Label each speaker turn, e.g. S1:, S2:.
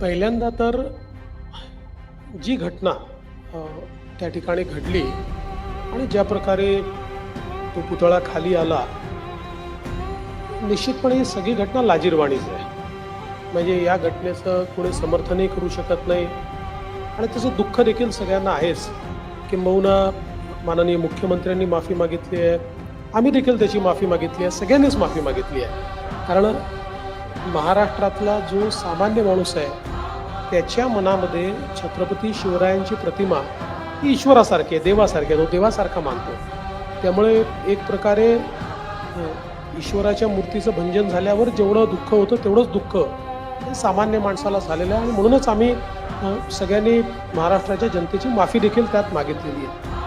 S1: पहिल्यांदा तर जी घटना त्या ठिकाणी घडली आणि ज्या प्रकारे तो पुतळा खाली आला निश्चितपणे ही सगळी घटना लाजीरवाणीच आहे. म्हणजे या घटनेचं कोणी समर्थनही करू शकत नाही आणि त्याचं दुःख देखील सगळ्यांना आहेच किंबहुना माननीय मुख्यमंत्र्यांनी माफी मागितली आहे. आम्ही देखील त्याची माफी मागितली आहे. सगळ्यांनीच माफी मागितली आहे. कारण महाराष्ट्रातला जो सामान्य माणूस आहे त्याच्या मनामध्ये छत्रपती शिवरायांची प्रतिमा ही ईश्वरासारखी आहे देवासारखी आहे तो देवासारखा मानतो. त्यामुळे एक प्रकारे ईश्वराच्या मूर्तीचं भंजन झाल्यावर जेवढं दुःख होतं तेवढंच दुःख सामान्य माणसाला झालेलं आहे आणि म्हणूनच आम्ही सगळ्यांनी महाराष्ट्राच्या जनतेची माफी देखील त्यात मागितलेली आहे.